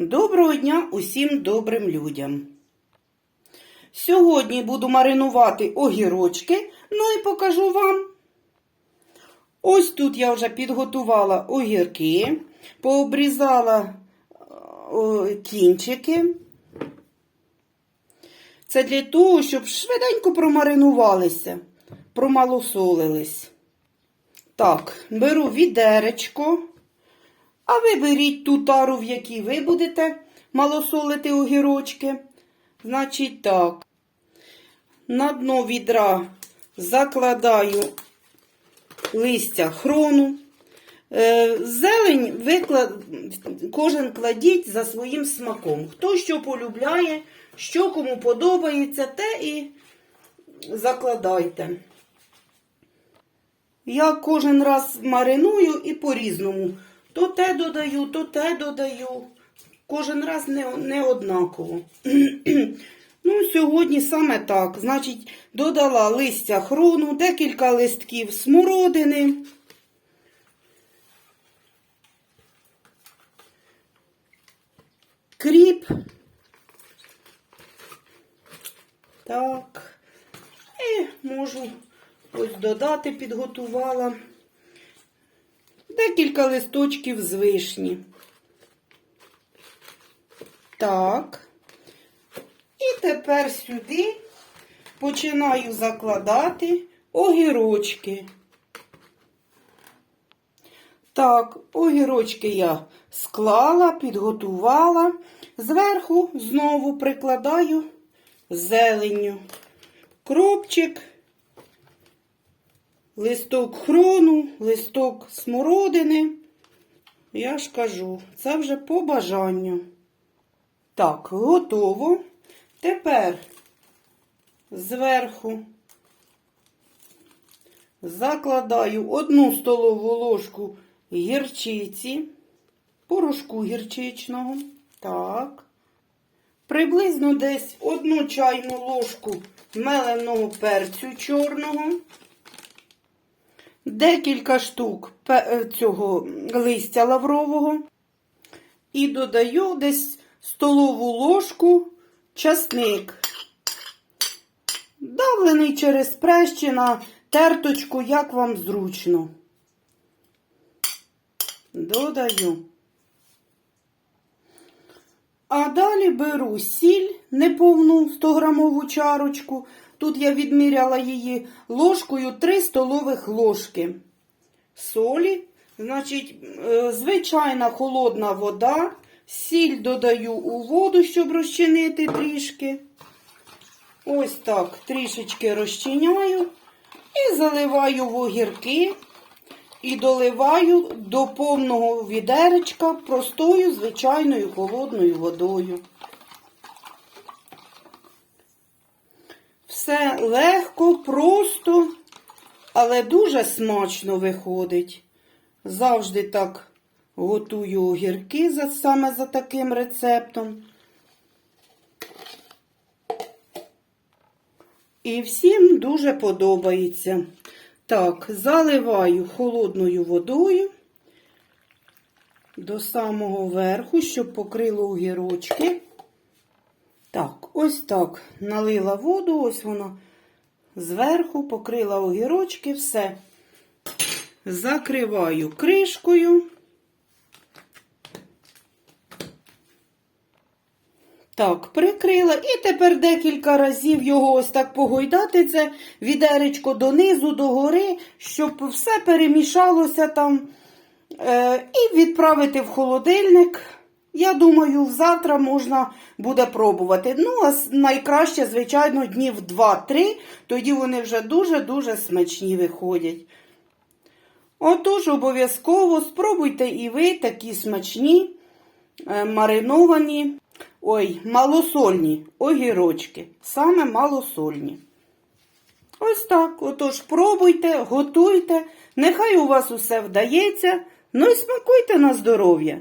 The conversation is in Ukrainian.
Доброго дня усім добрим людям. Сьогодні буду маринувати огірочки, ну і покажу вам. Ось тут я вже підготувала огірки, пообрізала е, кінчики. Це для того, щоб швиденько промаринувалися, промалосолились. Так, беру відеречко. А ви беріть ту тару, в якій ви будете малосолити огірочки. Значить так, на дно відра закладаю листя хрону. Е, Зелень виклад... кожен кладіть за своїм смаком. Хто що полюбляє, що кому подобається, те і закладайте. Я кожен раз мариную і по-різному. То те додаю, то те додаю. Кожен раз не, не однаково. ну, сьогодні саме так. Значить, додала листя хрону, декілька листків смородини. Кріп. Так. І можу ось додати, підготувала декілька листочків з вишні. Так. І тепер сюди починаю закладати огірочки. Так, огірочки я склала, підготувала. Зверху знову прикладаю зеленню. Кропчик листок хрону, листок смородини. Я ж кажу, це вже по бажанню. Так, готово. Тепер зверху закладаю одну столову ложку гірчиці, порошку гірчичного. Так. Приблизно десь одну чайну ложку меленого перцю чорного декілька штук цього листя лаврового і додаю десь столову ложку часник. Давлений через прес на терточку, як вам зручно. Додаю. А далі беру сіль неповну 100-грамову чарочку. Тут я відміряла її ложкою 3 столових ложки солі. Значить, е, звичайна холодна вода. Сіль додаю у воду, щоб розчинити трішки. Ось так трішечки розчиняю. І заливаю в огірки. І доливаю до повного відеречка простою звичайною холодною водою. Все легко, просто, але дуже смачно виходить. Завжди так готую огірки за, саме за таким рецептом. І всім дуже подобається. Так, заливаю холодною водою до самого верху, щоб покрило огірочки. Ось так налила воду, ось вона зверху покрила огірочки, все. Закриваю кришкою. Так, прикрила. І тепер декілька разів його ось так погойдати, це відеречко донизу, догори, щоб все перемішалося там. Е, І відправити в холодильник. Я думаю, завтра можна буде пробувати. Ну, а найкраще, звичайно, днів 2-3, тоді вони вже дуже-дуже смачні виходять. Отож, обов'язково спробуйте і ви такі смачні, е, мариновані, ой, малосольні огірочки. Саме малосольні. Ось так. Отож, пробуйте, готуйте. Нехай у вас усе вдається. Ну і смакуйте на здоров'я.